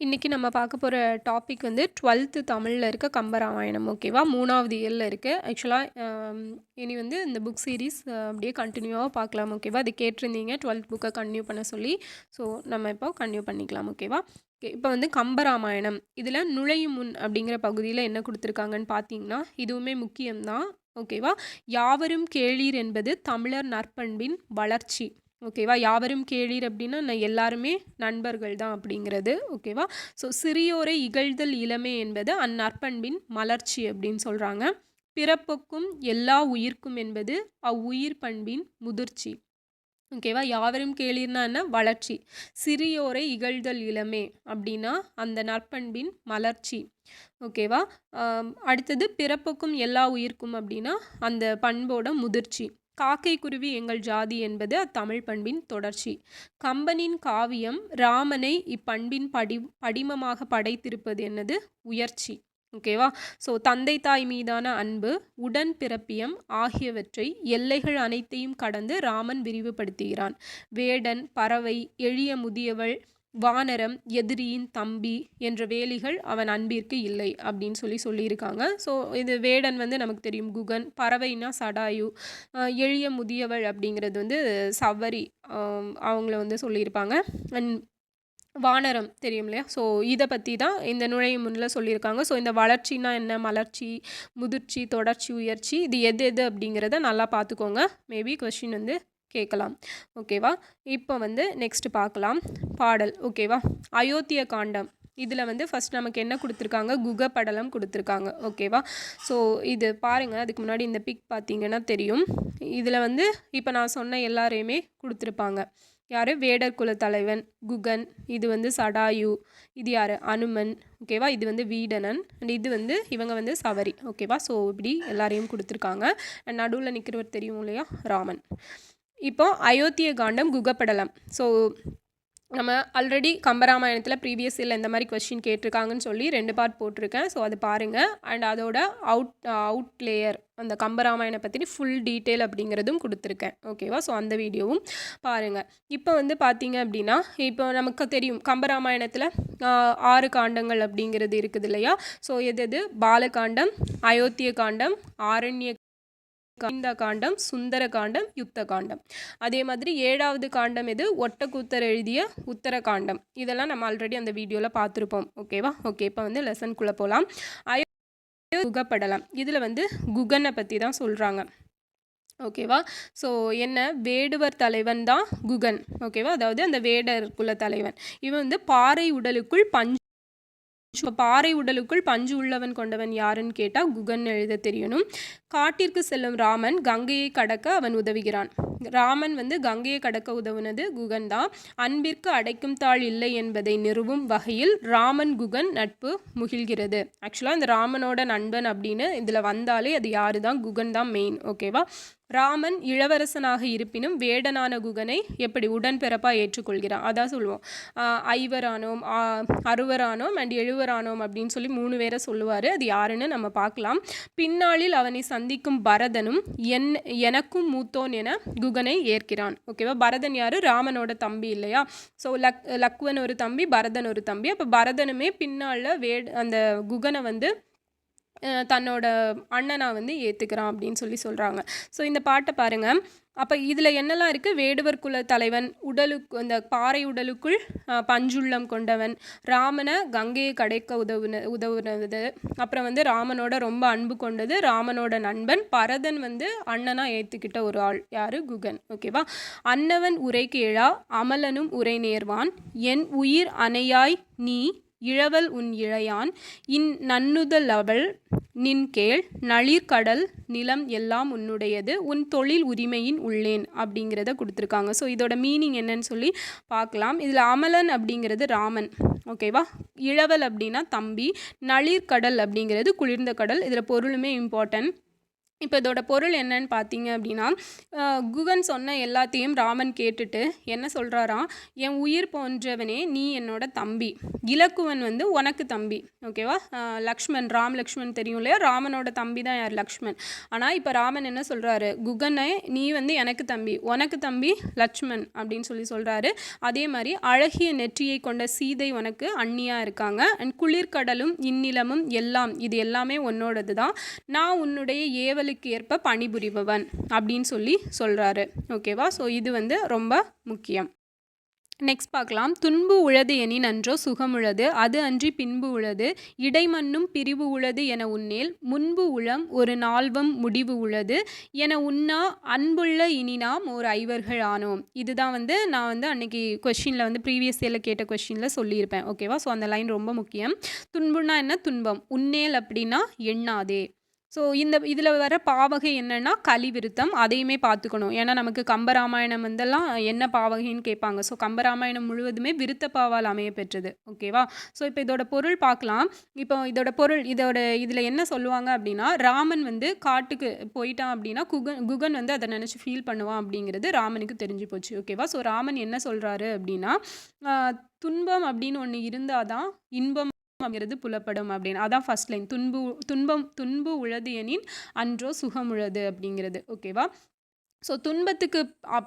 இன்றைக்கி நம்ம பார்க்க போகிற டாபிக் வந்து டுவெல்த்து தமிழில் இருக்க கம்பராமாயணம் ஓகேவா மூணாவது இயரில் இருக்குது ஆக்சுவலாக இனி வந்து இந்த புக் சீரீஸ் அப்படியே கண்டினியூவாக பார்க்கலாம் ஓகேவா அது கேட்டிருந்தீங்க டுவெல்த் புக்கை கண்டினியூ பண்ண சொல்லி. ஸோ நம்ம இப்போ கண்டினியூ பண்ணிக்கலாம் ஓகேவா ஓகே இப்போ வந்து கம்பராமாயணம். இதில் நுழையும் முன் அப்படிங்கிற பகுதியில் என்ன கொடுத்துருக்காங்கன்னு பார்த்தீங்கன்னா இதுவுமே முக்கியம்தான் ஓகேவா யாவரும் கேளீர் என்பது தமிழர் நற்பண்பின் வளர்ச்சி. ஓகேவா? யாவரும் கேளீர் அப்படின்னா நான் எல்லாருமே நண்பர்கள் தான் அப்படிங்கிறது ஓகேவா? ஸோ சிறியோரை இகழ்தல் இளமை என்பது அந்நற்பண்பின் மலர்ச்சி அப்படின்னு சொல்கிறாங்க பிறப்புக்கும் எல்லா உயிர்க்கும் என்பது அவ்வுயிர் பண்பின் முதிர்ச்சி. ஓகேவா? யாவரும் கேளீர்னா என்ன? வளர்ச்சி. சிறியோரை இகழ்தல் இளமே அப்படின்னா அந்த நற்பண்பின் மலர்ச்சி. ஓகேவா? அடுத்தது பிறப்புக்கும் எல்லா உயிர்க்கும் அப்படின்னா அந்த பண்போட முதிர்ச்சி. காக்கை குருவி எங்கள் ஜாதி என்பது அத்தமிழ் பண்பின் தொடர்ச்சி. கம்பனின் காவியம் ராமனை இப்பண்பின் படி படிமமாக படைத்திருப்பது என்னது? உயர்ச்சி. ஓகேவா ஸோ தந்தை தாய் மீதான அன்பு உடன் பிறப்பியம் ஆகியவற்றை எல்லைகள் அனைத்தையும் கடந்து ராமன் விரிவுபடுத்துகிறான். வேடன் பறவை எளிய முதியவள் வானரம் எதிரியின் தம்பி என்ற வேலிகள் அவன் அன்பிற்கு இல்லை அப்படின்னு சொல்லி சொல்லியிருக்காங்க. ஸோ இது வேடன் வந்து நமக்கு தெரியும். குகன் பறவைனா சடாயு எளிய முதியவள் அப்படிங்கிறது வந்து சவரி அவங்கள வந்து சொல்லியிருப்பாங்க. அண்ட் வானரம் தெரியும் இல்லையா? ஸோ இதை பற்றி தான் இந்த நுழையும் முன்னில் சொல்லியிருக்காங்க. ஸோ இந்த வளர்ச்சினா என்ன? மலர்ச்சி முதிர்ச்சி தொடர்ச்சி உயர்ச்சி இது எது எது அப்படிங்கிறத நல்லா பார்த்துக்கோங்க. மேபி கொஷின் வந்து கேட்கலாம். ஓகேவா? இப்போ வந்து நெக்ஸ்ட் பார்க்கலாம். பாடல். ஓகேவா? அயோத்திய காண்டம். இதில் வந்து ஃபஸ்ட் நமக்கு என்ன கொடுத்துருக்காங்க? குக படலம் கொடுத்துருக்காங்க. ஓகேவா? ஸோ இது பாருங்கள் அதுக்கு முன்னாடி இந்த பிக் பார்த்தீங்கன்னா தெரியும். இதில் வந்து இப்போ நான் சொன்ன எல்லாரையுமே கொடுத்துருப்பாங்க. யார்? வேடர் குல தலைவன் குகன் இது வந்து சடாயு இது யார்? அனுமன். ஓகேவா? இது வந்து வீடனன். அண்ட் இது வந்து இவங்க வந்து சவரி. ஓகேவா? ஸோ இப்படி எல்லாரையும் கொடுத்துருக்காங்க. அண்ட் நடுவில் நிற்கிறவர் தெரியும் இல்லையா ராமன். இப்போ அயோத்திய காண்டம் குகப்படலம். ஸோ நம்ம ஆல்ரெடி கம்பராமாயணத்தில் ப்ரீவியஸ் இல்லை இந்த மாதிரி கொஷின் கேட்டிருக்காங்கன்னு சொல்லி ரெண்டு பார்ட் போட்டிருக்கேன். ஸோ அது பாருங்கள் அண்ட் அதோட அவுட் அவுட் லேயர் அந்த கம்பராமாயணம் பற்றி ஃபுல் டீட்டெயில் அப்படிங்கிறதும் கொடுத்துருக்கேன். ஓகேவா ஸோ அந்த வீடியோவும் பாருங்கள் இப்போ வந்து பார்த்தீங்க அப்படின்னா இப்போ நமக்கு தெரியும் கம்பராமாயணத்தில் ஆறு காண்டங்கள் அப்படிங்கிறது இருக்குது இல்லையா? ஸோ எது எது? பாலகாண்டம் அயோத்திய காண்டம் ஆரண்ய இந்த காண்டம் சுந்தர காண்டம் யுத்த காண்டம் அதே மாதிரி ஏழாவது காண்டம் எது? ஒட்டக்கூத்தர் எழுதிய உத்தர காண்டம் இதெல்லாம் நம்ம ஆல்ரெடி அந்த வீடியோவில் பார்த்துருப்போம். ஓகேவா ஓகே இப்போ வந்து லெசன்குள்ளே போகலாம் அயோ குகப்படலாம். இதில் வந்து குகனை பற்றி தான் சொல்கிறாங்க ஓகேவா ஸோ என்ன? வேடுவர் தலைவன் தான் குகன். ஓகேவா அதாவது அந்த வேடர் குல தலைவன். இவன் வந்து பாறை உடலுக்குள் பஞ்சு பாறை உடலுக்குள் பஞ்சு உள்ளவன் கொண்டவன் யாருன்னு கேட்டால் குகன் எழுத தெரியணும். காட்டிற்கு செல்லும் ராமன் கங்கையை கடக்க அவன் உதவுகிறான். ராமன் வந்து கங்கையை கடக்க உதவுனது குகன் தான். அன்பிற்கு அடைக்கும் தாள் இல்லை என்பதை நிறுவும் வகையில் ராமன் குகன் நட்பு முகிழ்கிறது ஆக்சுவலாக இந்த ராமனோட நண்பன் அப்படின்னு இதில் வந்தாலே அது யாரு தான் குகன் தான் மெயின் ஓகேவா ராமன் இளவரசனாக இருப்பினும் வேடனான குகனை எப்படி உடன்பிறப்பாக ஏற்றுக்கொள்கிறான்? அதான் சொல்லுவோம். ஐவரானோம் அறுவரானோம் அண்ட் எழுவரானோம் அப்படின்னு சொல்லி மூணு பேரை சொல்லுவார். அது யாருன்னு நம்ம பார்க்கலாம். பின்னாளில் அவனை சந்திக்கும் பரதனும் என் எனக்கும் மூத்தோன் என குகனை ஏற்கிறான். ஓகேவா? பரதன் யார்? ராமனோட தம்பி இல்லையா? ஸோ லக் லக்வன் ஒரு தம்பி பரதன் ஒரு தம்பி. அப்போ பரதனுமே பின்னால் வேட் அந்த குகனை வந்து தன்னோட அண்ணனாக வந்து ஏற்றுக்கிறான் அப்படின்னு சொல்லி சொல்கிறாங்க ஸோ இந்த பாட்டை பாருங்கள் அப்போ இதில் என்னெல்லாம் இருக்குது வேடுவர் குல தலைவன் உடலுக்கு அந்த பாறை உடலுக்குள் பஞ்சுள்ளம் கொண்டவன் ராமனை கங்கையை கடைக்க உதவுன உதவுனது. அப்புறம் வந்து ராமனோட ரொம்ப அன்பு கொண்டது ராமனோட நண்பன் பரதன் வந்து அண்ணனாக ஏற்றுக்கிட்ட ஒரு ஆள். யார்? குகன். ஓகேவா அன்னவன் உரை கேழா அமலனும் உரை நேர்வான் என் உயிர் அணையாய் நீ இழவல் உன் இழையான். இன் நன்னுதலவள் நின் கேள் நளிர்கடல் நிலம் எல்லாம் உன்னுடையது. உன் தொழில் உரிமையின் உள்ளேன் அப்படிங்கிறத கொடுத்துருக்காங்க. ஸோ இதோட மீனிங் என்னன்னு சொல்லி பார்க்கலாம். இதில் அமலன் அப்படிங்கிறது ராமன். ஓகேவா இழவல் அப்படின்னா தம்பி நளிர்கடல் அப்படிங்கிறது குளிர்ந்த கடல். இதில் பொருளுமே இம்பார்ட்டன்ட் இப்போ இதோட பொருள் என்னன்னு பார்த்தீங்க அப்படின்னா குகன் சொன்ன எல்லாத்தையும் ராமன் கேட்டுட்டு என்ன சொல்கிறாராம் என் உயிர் போன்றவனே நீ என்னோட தம்பி. இலக்குவன் வந்து உனக்கு தம்பி. ஓகேவா லக்ஷ்மண் ராம் லக்ஷ்மண் தெரியும் இல்லையா? ராமனோட தம்பி தான் யார்? லக்ஷ்மண் ஆனால் இப்போ ராமன் என்ன சொல்கிறாரு குகனை நீ வந்து எனக்கு தம்பி உனக்கு தம்பி லக்ஷ்மண் அப்படின்னு சொல்லி சொல்கிறாரு அதே மாதிரி அழகிய நெற்றியை கொண்ட சீதை உனக்கு அண்ணியாக இருக்காங்க. அண்ட் குளிர்கடலும் இந்நிலமும் எல்லாம் இது எல்லாமே உன்னோடது தான். நான் உன்னுடைய ஏவல் ஏவலுக்கு ஏற்ப பணிபுரிபவன் அப்படின்னு சொல்லி சொல்கிறாரு ஓகேவா ஸோ இது வந்து ரொம்ப முக்கியம். நெக்ஸ்ட் பார்க்கலாம். துன்பு உழது எனின் அன்றோ உள்ளது அது அன்றி பின்பு உள்ளது இடைமண்ணும் பிரிவு உள்ளது என உன்னேல் முன்பு உளம் ஒரு நால்வம் முடிவு உள்ளது என உன்னா அன்புள்ள இனி நாம் ஒரு ஐவர்கள் ஆனோம். இதுதான் வந்து நான் வந்து அன்னைக்கு கொஷினில் வந்து ப்ரீவியஸ் இயரில் கேட்ட கொஷினில் சொல்லியிருப்பேன். ஓகேவா ஸோ அந்த லைன் ரொம்ப முக்கியம். துன்புன்னா என்ன? துன்பம். உன்னேல் அப்படின்னா எண்ணாதே. ஸோ இந்த இதில் வர பாவகை என்னென்னா கலிவிருத்தம். அதையுமே பார்த்துக்கணும். ஏன்னா நமக்கு கம்பராமாயணம் வந்தெல்லாம் என்ன பாவகைன்னு கேட்பாங்க. ஸோ கம்பராமாயணம் முழுவதுமே விருத்த பாவால் அமைய பெற்றது. ஓகேவா ஸோ இப்போ இதோட பொருள் பார்க்கலாம். இப்போ இதோட பொருள் இதோட இதில் என்ன சொல்லுவாங்க அப்படின்னா ராமன் வந்து காட்டுக்கு போயிட்டான் அப்படின்னா குகன் குகன் வந்து அதை நினச்சி ஃபீல் பண்ணுவான் அப்படிங்கிறது ராமனுக்கு தெரிஞ்சு போச்சு. ஓகேவா ஸோ ராமன் என்ன சொல்கிறாரு அப்படின்னா துன்பம் அப்படின்னு ஒன்று இருந்தால் தான் இன்பம் அப்படிங்கிறது புலப்படும் அப்படின்னு. அதான் ஃபர்ஸ்ட் லைன் துன்பு துன்பம் துன்பு உழது எனின் அன்றோ சுகம் அப்படிங்கிறது. ஓகேவா ஸோ துன்பத்துக்கு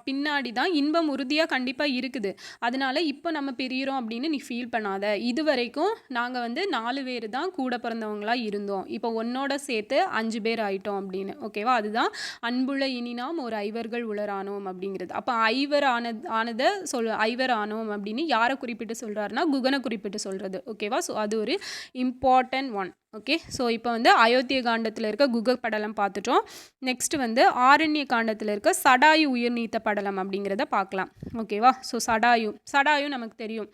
பின்னாடி தான் இன்பம் உறுதியாக கண்டிப்பாக இருக்குது. அதனால் இப்போ நம்ம பிரியிறோம் அப்படின்னு நீ ஃபீல் பண்ணாத. இது வரைக்கும் நாங்கள் வந்து நாலு பேர் தான் கூட பிறந்தவங்களாக இருந்தோம். இப்போ ஒன்னோட சேர்த்து அஞ்சு பேர் ஆயிட்டோம் அப்படின்னு. ஓகேவா அதுதான் அன்புள்ள இனினாம் ஒரு ஐவர்கள் உளரானோம் அப்படிங்கிறது. அப்போ ஐவர் ஆனது ஆனதை சொல் ஐவர் ஆனோம் அப்படின்னு யாரை குறிப்பிட்டு சொல்கிறாருன்னா குகனை குறிப்பிட்டு சொல்கிறது ஓகேவா ஸோ அது ஒரு இம்பார்ட்டன்ட் ஒன் ஓகே ஸோ இப்போ வந்து அயோத்திய காண்டத்தில் இருக்க குக படலம் பார்த்துட்டோம். நெக்ஸ்ட் வந்து ஆரண்ய காண்டத்தில் இருக்க சடாயு உயிர் நீத்த படலம் அப்படிங்கிறத பார்க்கலாம். ஓகேவா ஸோ சடாயு சடாயு நமக்கு தெரியும்.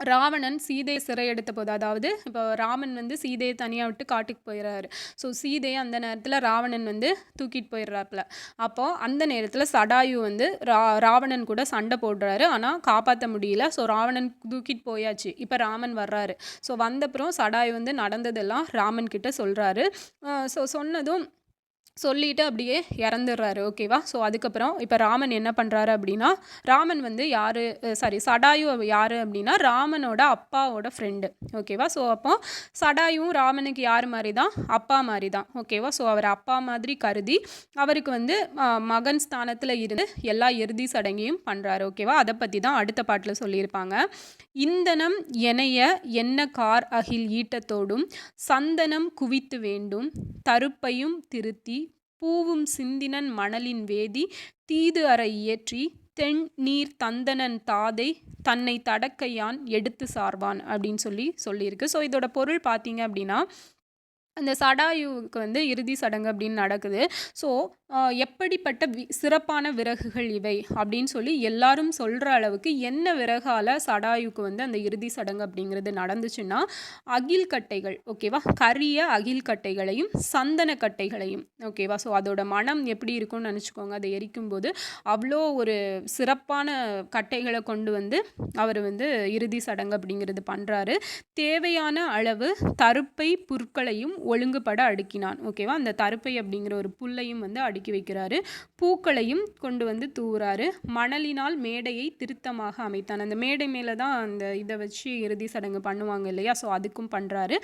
ராவணன் சீதையை சிறையெடுத்த போது அதாவது இப்போ ராமன் வந்து சீதையை தனியாக விட்டு காட்டுக்கு போயிடுறாரு ஸோ சீதையை அந்த நேரத்தில் ராவணன் வந்து தூக்கிட்டு போயிடுறாப்புல. அப்போது அந்த நேரத்தில் சடாயு வந்து ரா ராவணன் கூட சண்டை போடுறாரு. ஆனால் காப்பாற்ற முடியல. ஸோ ராவணன் தூக்கிட்டு போயாச்சு. இப்போ ராமன் வர்றாரு. ஸோ வந்தப்புறம் சடாயு வந்து நடந்ததெல்லாம் ராமன் கிட்ட சொல்கிறாரு ஸோ சொன்னதும் சொல்லிட்டு அப்படியே இறந்துடுறாரு ஓகேவா ஸோ அதுக்கப்புறம் இப்போ ராமன் என்ன பண்ணுறாரு அப்படின்னா ராமன் வந்து யார் சாரி சடாயு யார் அப்படின்னா ராமனோட அப்பாவோட ஃப்ரெண்டு ஓகேவா ஸோ அப்போ சடாயும் ராமனுக்கு யார் மாதிரி தான் அப்பா மாதிரி தான் ஓகேவா ஸோ அவர் அப்பா மாதிரி கருதி அவருக்கு வந்து மகன் ஸ்தானத்தில் இருந்து எல்லா இறுதி சடங்கையும் பண்ணுறாரு ஓகேவா அதை பற்றி தான் அடுத்த பாட்டில் சொல்லியிருப்பாங்க. இந்தனம் எனைய என்ன கார் அகில் ஈட்டத்தோடும் சந்தனம் குவித்து வேண்டும் தருப்பையும் திருத்தி பூவும் சிந்தினன் மணலின் வேதி தீது அறை இயற்றி தென் நீர் தந்தனன் தாதை தன்னை தடக்கையான் எடுத்து சார்வான் அப்படின்னு சொல்லி சொல்லியிருக்கு. ஸோ இதோட பொருள் பார்த்தீங்க அப்படின்னா அந்த சடாயுவுக்கு வந்து இறுதி சடங்கு அப்படின்னு நடக்குது. ஸோ எப்படிப்பட்ட வி சிறப்பான விறகுகள் இவை? அப்படின்னு சொல்லி எல்லாரும் சொல்கிற அளவுக்கு என்ன விறகால் சடாயுக்கு வந்து அந்த இறுதி சடங்கு அப்படிங்கிறது நடந்துச்சுன்னா அகில் கட்டைகள் ஓகேவா கரிய அகில் கட்டைகளையும் சந்தன கட்டைகளையும் ஓகேவா ஸோ அதோட மனம் எப்படி இருக்கும்னு நினச்சிக்கோங்க. அதை எரிக்கும் போது அவ்வளோ ஒரு சிறப்பான கட்டைகளை கொண்டு வந்து அவர் வந்து இறுதி சடங்கு அப்படிங்கிறது பண்ணுறாரு தேவையான அளவு தருப்பை புற்களையும் ஒழுங்குபட அடுக்கினான். ஓகேவா அந்த தருப்பை அப்படிங்கிற ஒரு புல்லையும் வந்து அடுக்கி வைக்கிறாரு. பூக்களையும் கொண்டு வந்து தூவுறாரு. மணலினால் மேடையை திருத்தமாக அமைத்தான். அந்த மேடை மேலே தான் அந்த இதை வச்சு இறுதி சடங்கு பண்ணுவாங்க இல்லையா? ஸோ அதுக்கும் பண்ணுறாரு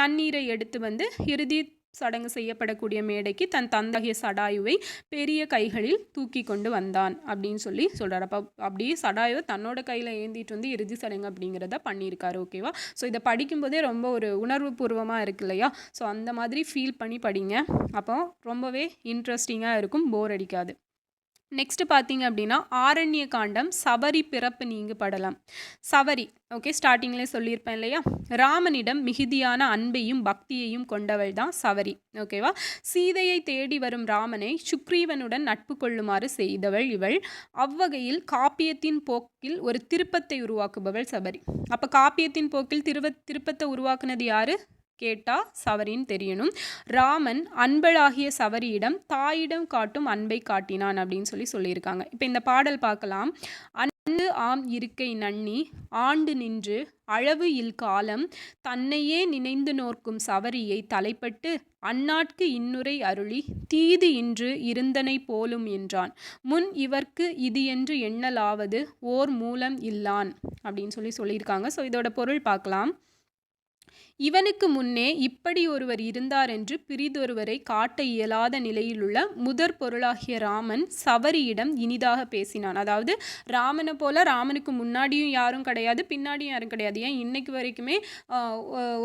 நன்னீரை எடுத்து வந்து இறுதி சடங்கு செய்யப்படக்கூடிய மேடைக்கு தன் தந்தைய சடாயுவை பெரிய கைகளில் தூக்கி கொண்டு வந்தான் அப்படின்னு சொல்லி சொல்கிறார் அப்போ அப்படியே சடாயுவை தன்னோட கையில் ஏந்திட்டு வந்து இறுதி சடங்கு அப்படிங்கிறத பண்ணியிருக்காரு ஓகேவா ஸோ இதை படிக்கும்போதே ரொம்ப ஒரு உணர்வு பூர்வமாக இருக்கு இல்லையா? ஸோ அந்த மாதிரி ஃபீல் பண்ணி படிங்க. அப்போ ரொம்பவே இன்ட்ரெஸ்டிங்காக இருக்கும் போர் அடிக்காது. நெக்ஸ்ட் பார்த்தீங்க அப்படின்னா ஆரண்ய காண்டம் சபரி பிறப்பு நீங்கு படலாம் சபரி ஓகே ஸ்டார்டிங்லேயே சொல்லியிருப்பேன் இல்லையா? ராமனிடம் மிகுதியான அன்பையும் பக்தியையும் கொண்டவள் தான் சவரி ஓகேவா சீதையை தேடி வரும் ராமனை சுக்ரீவனுடன் நட்பு கொள்ளுமாறு செய்தவள் இவள். அவ்வகையில் காப்பியத்தின் போக்கில் ஒரு திருப்பத்தை உருவாக்குபவள் சபரி. அப்போ காப்பியத்தின் போக்கில் திருவ திருப்பத்தை உருவாக்குனது யாரு? கேட்டா சவரின்னு தெரியணும். ராமன் அன்பளாகிய சவரியிடம் தாயிடம் காட்டும் அன்பை காட்டினான் அப்படின்னு சொல்லி சொல்லியிருக்காங்க. இப்போ இந்த பாடல் பார்க்கலாம். அன்பு ஆம் இருக்கை நன்னி ஆண்டு நின்று அளவு இல் காலம் தன்னையே நினைந்து நோர்க்கும் சவரியை தலைப்பட்டு அந்நாட்கு இன்னுரை அருளி தீது இன்று இருந்தனை போலும் என்றான். முன் இவர்க்கு இது என்று எண்ணலாவது ஓர் மூலம் இல்லான் அப்படின்னு சொல்லி சொல்லியிருக்காங்க. ஸோ இதோட பொருள் பார்க்கலாம். இவனுக்கு முன்னே இப்படி ஒருவர் இருந்தார் என்று பிரிதொருவரை காட்ட இயலாத நிலையிலுள்ள முதற் பொருளாகிய ராமன் சவரியிடம் இனிதாக பேசினான். அதாவது ராமனை போல ராமனுக்கு முன்னாடியும் யாரும் கிடையாது பின்னாடியும் யாரும் கிடையாது. ஏன் இன்னைக்கு வரைக்குமே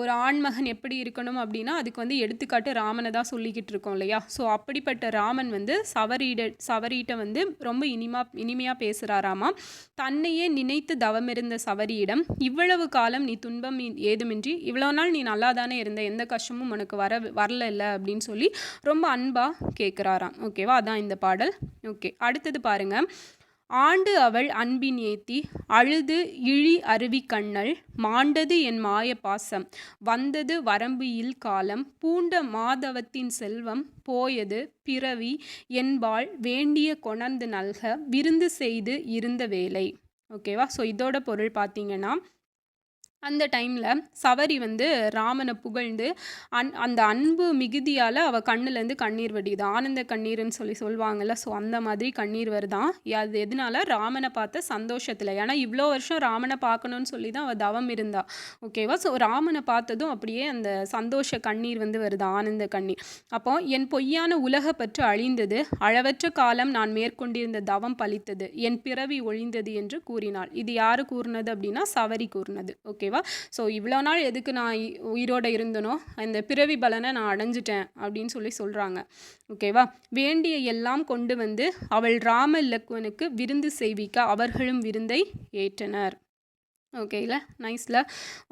ஒரு ஆண்மகன் எப்படி இருக்கணும் அப்படின்னா அதுக்கு வந்து எடுத்துக்காட்டு ராமனை தான் சொல்லிக்கிட்டு இருக்கோம் இல்லையா? ஸோ அப்படிப்பட்ட ராமன் வந்து சவரியிட சவரியிட்ட வந்து ரொம்ப இனிமா இனிமையாக பேசுகிறாராமா தன்னையே நினைத்து தவமிருந்த சவரியிடம் இவ்வளவு காலம் நீ துன்பம் ஏதுமின்றி இவ்வளோ நாள் நீ நல்லா தானே இருந்த எந்த கஷ்டமும் உனக்கு வர வரல இல்லை அப்படின்னு சொல்லி ரொம்ப அன்பாக கேட்குறாராம் ஓகேவா அதான் இந்த பாடல். ஓகே அடுத்தது பாருங்கள் ஆண்டு அவள் அன்பின் ஏத்தி அழுது இழி அருவி கண்ணல் மாண்டது என் மாய பாசம் வந்தது வரம்பு இல் காலம் பூண்ட மாதவத்தின் செல்வம் போயது பிறவி என்பாள் வேண்டிய கொணர்ந்து நல்க விருந்து செய்து இருந்த வேலை. ஓகேவா ஸோ இதோட பொருள் பார்த்தீங்கன்னா அந்த டைமில் சவரி வந்து ராமனை புகழ்ந்து அன் அந்த அன்பு மிகுதியால் அவள் கண்ணுலேருந்து கண்ணீர் வடியுது. ஆனந்த கண்ணீர்னு சொல்லி சொல்லுவாங்கள்ல ஸோ அந்த மாதிரி கண்ணீர் வருதான் அது எதனால? ராமனை பார்த்த சந்தோஷத்தில். ஏன்னா இவ்வளோ வருஷம் ராமனை பார்க்கணுன்னு சொல்லி தான் அவள் தவம் இருந்தா. ஓகேவா ஸோ ராமனை பார்த்ததும் அப்படியே அந்த சந்தோஷ கண்ணீர் வந்து வருது ஆனந்த கண்ணீர். அப்போ என் பொய்யான உலக பற்று அழிந்தது அளவற்ற காலம் நான் மேற்கொண்டிருந்த தவம் பலித்தது என் பிறவி ஒழிந்தது என்று கூறினாள். இது யார் கூறினது அப்படின்னா சவரி கூறினது. ஓகே ஓகேவா ஸோ இவ்வளோ நாள் எதுக்கு நான் உயிரோடு இருந்தனோ அந்த பிறவி பலனை நான் அடைஞ்சிட்டேன் அப்படின்னு சொல்லி சொல்கிறாங்க ஓகேவா வேண்டிய எல்லாம் கொண்டு வந்து அவள் ராம இலக்குவனுக்கு விருந்து செய்விக்க அவர்களும் விருந்தை ஏற்றனர். ஓகேங்களா? நைஸில்.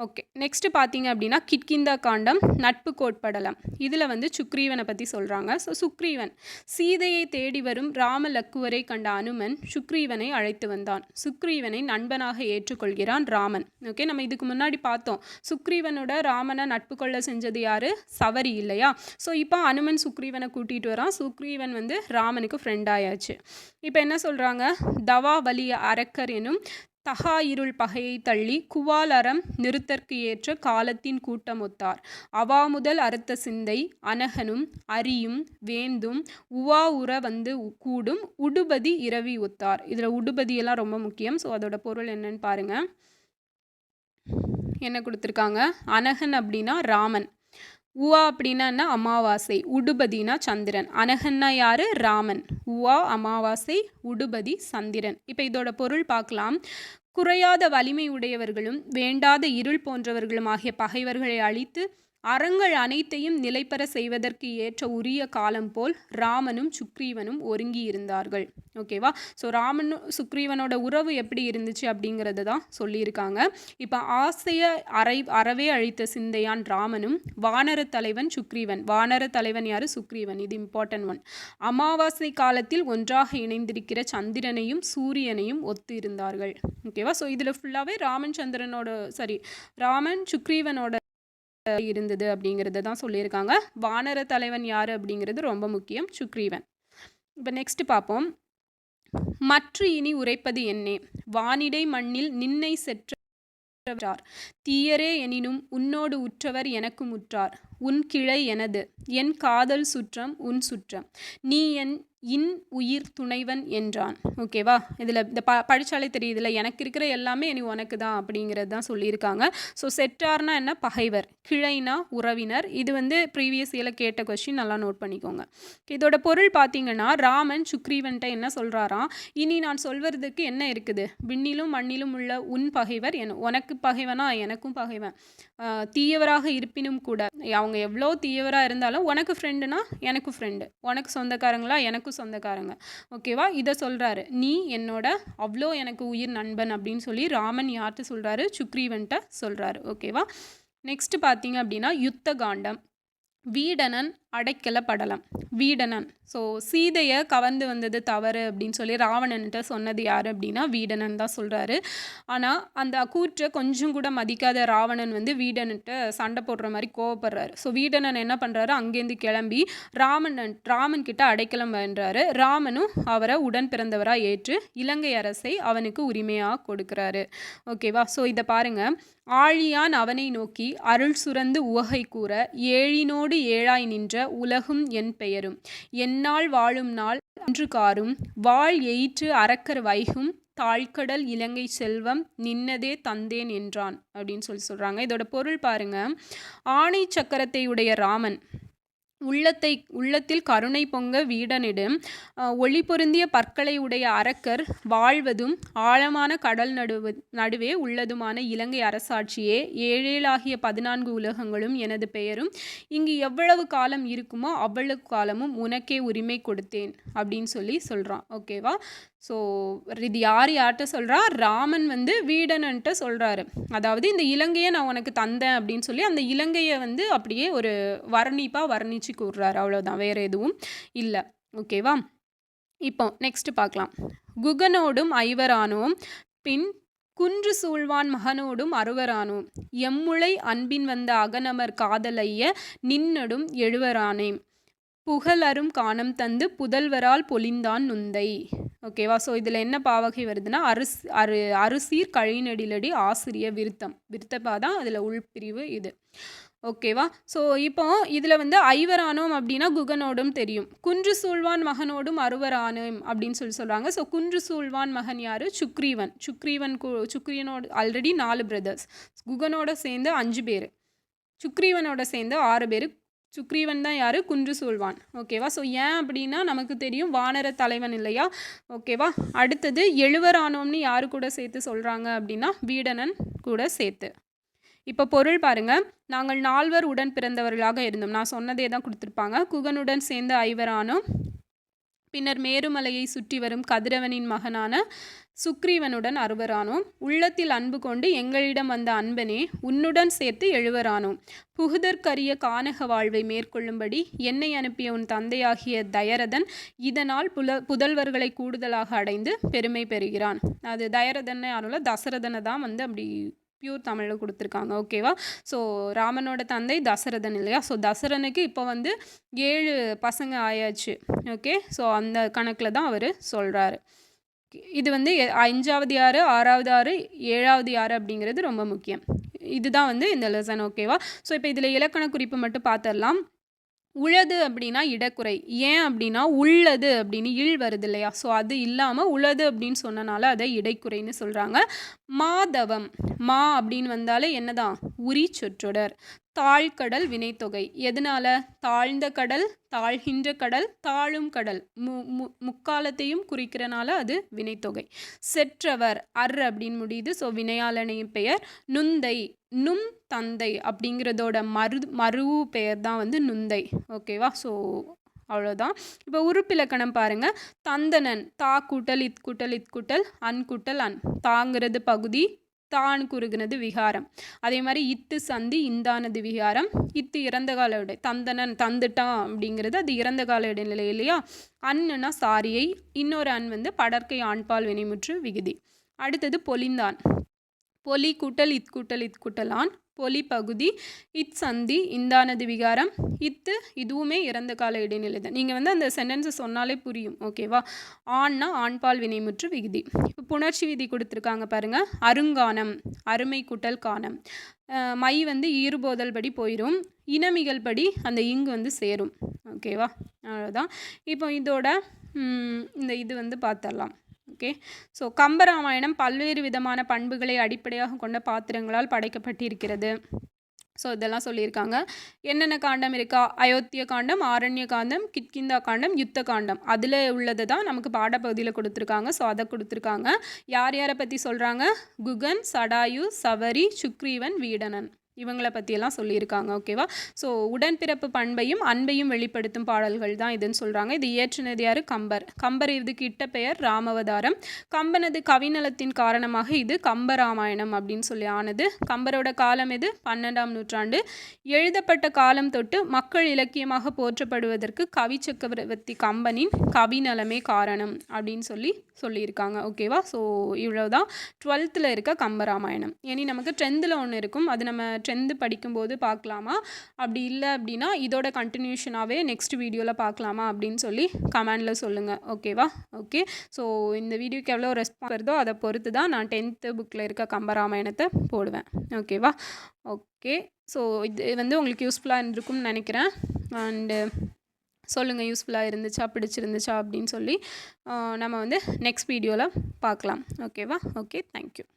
ஓகே. நெக்ஸ்ட்டு பார்த்தீங்க அப்படின்னா கிட்கிந்தா காண்டம் நட்பு கோட்படலம். இதில் வந்து சுக்ரீவனை பற்றி சொல்கிறாங்க ஸோ சுக்ரீவன் சீதையை தேடி வரும் ராம லக்குவரை கண்ட அனுமன் சுக்ரீவனை அழைத்து வந்தான். சுக்ரீவனை நண்பனாக ஏற்றுக்கொள்கிறான் ராமன். ஓகே நம்ம இதுக்கு முன்னாடி பார்த்தோம். சுக்ரீவனோட ராமனை நட்பு கொள்ள செஞ்சது யார்? சவரி இல்லையா? ஸோ இப்போ அனுமன் சுக்ரீவனை கூட்டிகிட்டு வரான். சுக்ரீவன் வந்து ராமனுக்கு ஃப்ரெண்ட் ஆயாச்சு. இப்போ என்ன சொல்கிறாங்க தவா வலி அரக்கர் எனும் தகா இருள் பகையை தள்ளி குவாலரம் நிறுத்தற்கு ஏற்ற காலத்தின் கூட்டமொத்தார். அவா முதல் அறுத்த சிந்தை அனகனும் அரியும் வேந்தும் உவா உற வந்து கூடும் உடுபதி இரவி ஒத்தார். இதில் உடுபதியெல்லாம் ரொம்ப முக்கியம். ஸோ அதோட பொருள் என்னன்னு பாருங்கள் என்ன கொடுத்துருக்காங்க? அனகன் அப்படின்னா ராமன். உவா அப்படின்னா அமாவாசை உடுபதினா சந்திரன். அனகன்னா யாரு? ராமன். உவா அமாவாசை உடுபதி சந்திரன். இப்போ இதோட பொருள் பார்க்கலாம். குறையாத வலிமை உடையவர்களும் வேண்டாத இருள் போன்றவர்களும் ஆகிய பகைவர்களை அழித்து அறங்கள் அனைத்தையும் நிலைப்பெற செய்வதற்கு ஏற்ற உரிய காலம் போல் ராமனும் சுக்ரீவனும் ஒருங்கி இருந்தார்கள் ஓகேவா ஸோ ராமனும் சுக்ரீவனோட உறவு எப்படி இருந்துச்சு அப்படிங்கிறத தான் சொல்லியிருக்காங்க. இப்போ ஆசைய அறை அறவே அழித்த சிந்தையான் ராமனும் வானர தலைவன் சுக்ரீவன். வானர தலைவன் யார்? சுக்ரீவன். இது இம்பார்ட்டன்ட் ஒன் அமாவாசை காலத்தில் ஒன்றாக இணைந்திருக்கிற சந்திரனையும் சூரியனையும் ஒத்து இருந்தார்கள் ஓகேவா ஸோ இதில் ஃபுல்லாகவே ராமன் சந்திரனோட சாரி ராமன் சுக்ரீவனோட இருந்தது அப்படிங்கிறத தான் சொல்லியிருக்காங்க. வானர தலைவன் யார் அப்படிங்கிறது ரொம்ப முக்கியம். சுக்ரீவன். இப்போ நெக்ஸ்ட் பார்ப்போம். மற்ற இனி உரைப்பது என்னே? வானிடை மண்ணில் நின்னை செற்ற தீயரே எனினும் உன்னோடு உற்றவர் எனக்கும் உற்றார். உன் கிளை எனது. என் காதல் சுற்றம் உன் சுற்றம். நீ என் இன் உயிர் துணைவன் என்றான். ஓகேவா இதில் இந்த ப படித்தாலே தெரியுதுல எனக்கு இருக்கிற எல்லாமே இனி உனக்கு தான் அப்படிங்கிறது தான் சொல்லியிருக்காங்க. ஸோ செட்டார்னா என்ன? பகைவர். கிளைனா உறவினர். இது வந்து ப்ரீவியஸ் இயரில் கேட்ட கொஸ்டின் நல்லா நோட் பண்ணிக்கோங்க. இதோட பொருள் பார்த்தீங்கன்னா ராமன் சுக்ரீவன்ட்ட என்ன சொல்கிறாராம் இனி நான் சொல்வதுக்கு என்ன இருக்குது? விண்ணிலும் மண்ணிலும் உள்ள உன் பகைவர் என் உனக்கு பகைவனா? எனக்கும் பகைவன். தீயவராக இருப்பினும் கூட. அவங்க அவங்க எவ்வளோ தீயவராக இருந்தாலும் உனக்கு ஃப்ரெண்டுனா எனக்கு ஃப்ரெண்டு உனக்கு சொந்தக்காரங்களா எனக்கும் சொந்தக்காரங்க. ஓகேவா இதை சொல்கிறாரு நீ என்னோட அவ்வளோ எனக்கு உயிர் நண்பன் அப்படின்னு சொல்லி ராமன் யார்கிட்ட சொல்கிறாரு சுக்ரீவன்ட்ட சொல்கிறாரு ஓகேவா நெக்ஸ்ட் பார்த்தீங்க அப்படின்னா யுத்த காண்டம். வீடனன் அடைக்கல படலம் வீடணன். ஸோ சீதையை கவர்ந்து வந்தது தவறு அப்படின்னு சொல்லி ராவணன்கிட்ட சொன்னது யார் அப்படின்னா வீடணன் தான் சொல்கிறாரு ஆனால் அந்த கூற்றை கொஞ்சம் கூட மதிக்காத ராவணன் வந்து வீடன்கிட்ட சண்டை போடுற மாதிரி கோவப்படுறாரு. ஸோ வீடணன் என்ன பண்ணுறாரு அங்கேருந்து கிளம்பி ராமன் ராமன் கிட்ட அடைக்கலம் வேண்டாரு ராமனும் அவரை உடன் பிறந்தவராக ஏற்று இலங்கை அரசை அவனுக்கு உரிமையாக கொடுக்குறாரு. ஓகேவா ஸோ இதை பாருங்கள் ஆழியான் அவனை நோக்கி அருள் சுரந்து உவகை கூற ஏழினோடு ஏழாய் நின்ற உலகும் என் பெயரும். என்னால் வாழும் நாள் அன்று காரும். வாழ் எயிற்று அறக்கர் வைகும். தாழ்கடல் இலங்கை செல்வம் நின்னதே தந்தேன் என்றான். அப்படின்னு சொல்லி சொல்கிறாங்க இதோட பொருள் பாருங்க. ஆணை சக்கரத்தை உடைய ராமன். உள்ளத்தை உள்ளத்தில் கருணை பொங்க வீடனிடும் ஒளி பொருந்திய பற்களை உடைய அரக்கர் வாழ்வதும் ஆழமான கடல் நடுவு நடுவே உள்ளதுமான இலங்கை அரசாட்சியே ஏழேழாகிய பதினான்கு உலகங்களும் எனது பெயரும் இங்கு எவ்வளவு காலம் இருக்குமோ அவ்வளவு காலமும் உனக்கே உரிமை கொடுத்தேன் அப்படின்னு சொல்லி சொல்கிறான் ஓகேவா? ஸோ இது யார் யார்கிட்ட சொல்கிறா ராமன் வந்து வீடனன்ட்ட சொல்கிறாரு அதாவது இந்த இலங்கையை நான் உனக்கு தந்தேன் அப்படின்னு சொல்லி அந்த இலங்கையை வந்து அப்படியே ஒரு வர்ணிப்பாக வர்ணித்து கூறுறாரு. அவ்வளோதான் வேறு எதுவும் இல்லை. ஓகேவா இப்போ நெக்ஸ்ட் பார்க்கலாம். குகனோடும் ஐவரானோம் பின் குன்று சூழ்வான் மகனோடும் அறுவரானோம். எம்முளை அன்பின் வந்த அகநமர் காதலைய நின்னடும் எழுவரானேம். புகழரும் காணம் தந்து புதல்வரால் பொலிந்தான் நுந்தை. ஓகேவா ஸோ இதில் என்ன பாவகை வருதுன்னா அரிஸ் அரு அரிசீர் கழிநடிலடி ஆசிரிய விருத்தம். விருத்தப்பா தான் அதில் உள்பிரிவு இது. ஓகேவா ஸோ இப்போ இதில் வந்து ஐவரானோம் அப்படின்னா குகனோடும் தெரியும். குன்று சூழ்வான் மகனோடும் அறுவரானோம் அப்படின்னு சொல்லி சொல்கிறாங்க ஸோ குன்று சூழ்வான் மகன் யார்? சுக்ரீவன். சுக்ரீவன் சுக்ரீவனோட ஆல்ரெடி நாலு பிரதர்ஸ் குகனோட சேர்ந்து அஞ்சு பேர். சுக்ரீவனோட சேர்ந்து ஆறு பேர். சுக்ரீவன் தான் யார்? குன்று சூழ்வான். ஓகேவா ஸோ ஏன் அப்படின்னா நமக்கு தெரியும் வானர தலைவன் இல்லையா? ஓகேவா அடுத்தது எழுவரானோம்னு யாரு கூட சேர்த்து சொல்கிறாங்க அப்படின்னா வீடனன் கூட சேர்த்து. இப்போ பொருள் பாருங்கள் நாங்கள் நால்வர் உடன் பிறந்தவர்களாக இருந்தோம். நான் சொன்னதே தான் கொடுத்துருப்பாங்க. குகனுடன் சேர்ந்து ஐவரானோம். பின்னர் மேருமலையை சுற்றி வரும் கதிரவனின் மகனான சுக்ரீவனுடன் அறுவரானோம் உள்ளத்தில் அன்பு கொண்டு எங்களிடம் வந்த அன்பனே உன்னுடன் சேர்த்து எழுவரானோம் புகுதற்கரிய கானக வாழ்வை மேற்கொள்ளும்படி என்னை அனுப்பிய உன் தந்தையாகிய தயரதன் இதனால் புல புதல்வர்களை கூடுதலாக அடைந்து பெருமை பெறுகிறான். அது தயரதன்னு யாரும் தசரதனை தான் வந்து அப்படி பியூர் தமிழில் கொடுத்துருக்காங்க ஓகேவா ஸோ ராமனோட தந்தை தசரதன் இல்லையா? ஸோ தசரனுக்கு இப்போ வந்து ஏழு பசங்க ஆயாச்சு ஓகே ஸோ அந்த கணக்கில் தான் அவர் சொல்கிறாரு இது வந்து அஞ்சாவது யார் ஆறாவது ஆறு ஏழாவது யார் அப்படிங்கிறது ரொம்ப முக்கியம். இதுதான் வந்து இந்த லெசன் ஓகேவா ஸோ இப்போ இதில் இலக்கண குறிப்பு மட்டும் பார்த்துடலாம் உழது அப்படின்னா இடக்குறை ஏன் அப்படின்னா உள்ளது அப்படின்னு இழ் வருது இல்லையா? ஸோ அது இல்லாமல் உளது அப்படின்னு சொன்னனால அதை இடைக்குறைன்னு சொல்கிறாங்க மாதவம். மா அப்படின்னு வந்தாலே என்னதான்? உரி சொற்றொடர். தாழ்கடல் வினைத்தொகை. எதனால? தாழ்ந்த கடல் தாழ்கின்ற கடல் தாழும் கடல். மு மு முக்காலத்தையும் குறிக்கிறனால அது வினைத்தொகை. செற்றவர் அர் அப்படின்னு முடியுது. ஸோ வினையாளனையும் பெயர் நுந்தை நும் தந்தை அப்படிங்கிறதோட மரு மருவு பெயர் தான் வந்து நுந்தை. ஓகேவா? ஸோ அவ்வளோதான் இப்போ உறுப்பிலக்கணம் பாருங்கள் தந்தனன் தா கூட்டல் இத் கூட்டல் இத் கூட்டல் அன் கூட்டல் அன். தாங்கிறது பகுதி தான் குறுகுனது விகாரம். அதே மாதிரி இத்து சந்தி இந்தானது விகாரம். இத்து இறந்த கால இடை தந்தனன் தந்துட்டான் அப்படிங்கிறது அது இறந்த கால இடைநிலை இல்லையா? அன்னுனா சாரியை இன்னொரு அன் வந்து படற்கை ஆண்பால் வினைமுற்று விகுதி. அடுத்தது பொலிந்தான். பொலி கூட்டல் இத் கூட்டல் இத் கூட்டலான் பொலி பகுதி இத் சந்தி இந்தானது விகாரம். இத்து இதுவுமே இறந்த கால இடைநிலை தான். நீங்கள் வந்து அந்த சென்டென்ஸை சொன்னாலே புரியும். ஓகேவா ஆண்னா ஆண்பால் வினைமுற்று விகுதி. இப்போ புணர்ச்சி விதி கொடுத்துருக்காங்க பாருங்கள் அருங்கானம் அருமை கூட்டல் காணம் மை வந்து ஈறுபோதல் படி போயிடும் இனமிகள் படி அந்த இங்கு வந்து சேரும். ஓகேவா அவ்வளோதான் இப்போ இதோட இந்த இது வந்து பார்த்துடலாம் ஓகே ஸோ கம்பராமாயணம் பல்வேறு விதமான பண்புகளை அடிப்படையாக கொண்ட பாத்திரங்களால் படைக்கப்பட்டிருக்கிறது. ஸோ இதெல்லாம் சொல்லியிருக்காங்க. என்னென்ன காண்டம் இருக்கா? அயோத்திய காண்டம் ஆரண்ய காண்டம் கிட்கிந்தா காண்டம் யுத்த காண்டம். அதில் உள்ளதை தான் நமக்கு பாடப்பகுதியில் கொடுத்துருக்காங்க. ஸோ அதை கொடுத்துருக்காங்க. யார் யாரை பற்றி சொல்கிறாங்க குகன் சடாயு சவரி சுக்ரீவன் வீடனன். இவங்களை பற்றியெல்லாம் சொல்லியிருக்காங்க ஓகேவா ஸோ உடன்பிறப்பு பண்பையும் அன்பையும் வெளிப்படுத்தும் பாடல்கள் தான் இதுன்னு சொல்கிறாங்க இது இயற்றினது யார்? கம்பர். கம்பர் இதுக்கு இட்ட பெயர் ராமவதாரம். கம்பனது கவிநலத்தின் காரணமாக இது கம்பராமாயணம் அப்படின்னு சொல்லி ஆனது. கம்பரோட காலம் இது பன்னெண்டாம் நூற்றாண்டு. எழுதப்பட்ட காலம் தொட்டு மக்கள் இலக்கியமாக போற்றப்படுவதற்கு கவி சக்கரவர்த்தி கம்பனின் கவிநலமே காரணம் அப்படின்னு சொல்லி சொல்லியிருக்காங்க ஓகேவா ஸோ இவ்வளோதான் டுவெல்த்தில் இருக்க கம்பராமாயணம். இனி நமக்கு டென்த்தில் ஒன்று இருக்கும். அது நம்ம ஸ்ட்ரென்த்து படிக்கும்போது பார்க்கலாமா? அப்படி இல்லை அப்படின்னா இதோட கண்டினியூஷனாகவே நெக்ஸ்ட் வீடியோவில் பார்க்கலாமா அப்படின்னு சொல்லி கமெண்டில் சொல்லுங்கள் ஓகேவா ஓகே ஸோ இந்த வீடியோக்கு எவ்வளோ ரெஸ்பான்ஸ் வருதோ அதை பொறுத்து தான் நான் டென்த்து புக்கில் இருக்க கம்பராமாயணத்தை போடுவேன். ஓகேவா ஓகே ஸோ இது வந்து உங்களுக்கு யூஸ்ஃபுல்லாக இருந்திருக்கும்னு நினைக்கிறேன். அண்டு சொல்லுங்கள் யூஸ்ஃபுல்லாக இருந்துச்சா பிடிச்சிருந்துச்சா அப்படின்னு சொல்லி நம்ம வந்து நெக்ஸ்ட் வீடியோவில் பார்க்கலாம். ஓகேவா ஓகே தேங்க்யூ